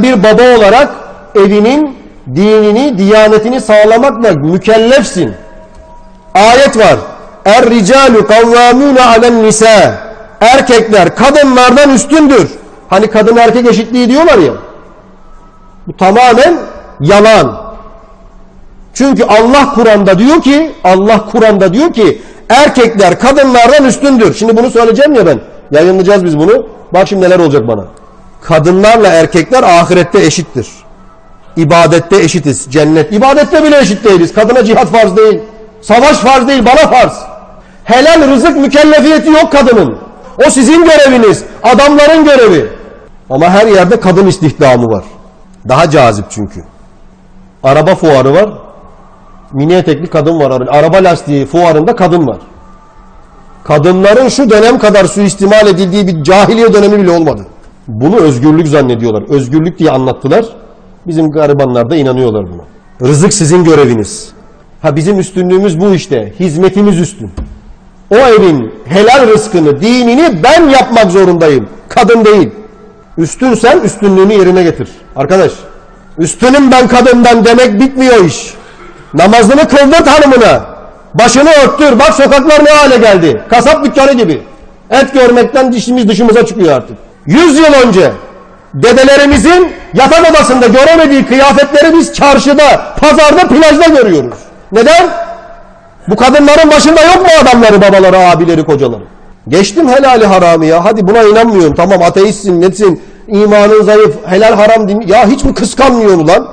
bir baba olarak evinin dinini, diyanetini sağlamakla mükellefsin. Ayet var. Er ricalu kavvamune alen nisa. Erkekler kadınlardan üstündür. Hani kadın erkek eşitliği diyorlar ya. Bu tamamen yalan. Çünkü Allah Kur'an'da diyor ki, Allah Kur'an'da diyor ki erkekler kadınlardan üstündür. Şimdi bunu söyleyeceğim ya ben. Yayınlayacağız biz bunu. Bak şimdi neler olacak bana. Kadınlarla erkekler ahirette eşittir. İbadette eşitiz. Cennet. İbadette bile eşit değiliz. Kadına cihat farz değil. Savaş farz değil. Bana farz. Helal rızık mükellefiyeti yok kadının. O sizin göreviniz. Adamların görevi. Ama her yerde kadın istihdamı var. Daha cazip çünkü. Araba fuarı var. Mini etekli kadın var. Araba lastiği fuarında kadın var. Kadınların şu dönem kadar suistimal edildiği bir cahiliye dönemi bile olmadı. Bunu özgürlük zannediyorlar. Özgürlük diye anlattılar. Bizim garibanlar da inanıyorlar buna. Rızık sizin göreviniz. Ha bizim üstünlüğümüz bu işte. Hizmetimiz üstün. O evin helal rızkını, dinini ben yapmak zorundayım. Kadın değil. Üstünsen üstünlüğünü yerine getir. Arkadaş, üstünüm ben kadından demek bitmiyor iş. Namazını kıldır hanımına. Başını örttür. Bak sokaklar ne hale geldi. Kasap dükkanı gibi. Et görmekten dişimiz dışımıza çıkıyor artık. Yüz yıl önce dedelerimizin yatak odasında göremediği kıyafetleri biz çarşıda, pazarda, plajda görüyoruz. Neden? Bu kadınların başında yok mu adamları, babaları, abileri, kocaları? Geçtim helali haramı ya. Hadi buna inanmıyorum. Tamam ateistsin, netsin, imanın zayıf, helal haram din. Ya hiç mi kıskanmıyorsun lan?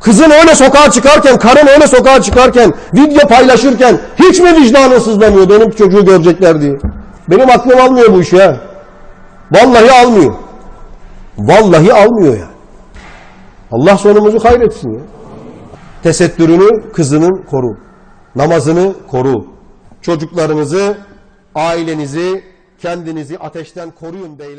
Kızın öyle sokağa çıkarken, karın öyle sokağa çıkarken, video paylaşırken hiç mi vicdanın sızlamıyor benim çocuğu görecekler diye? Benim aklım almıyor bu işi ha. Vallahi almıyor. Vallahi almıyor ya. Allah sonumuzu hayretsin ya. Tesettürünü kızının koru. Namazını koru. Çocuklarınızı, ailenizi, kendinizi ateşten koruyun beyler.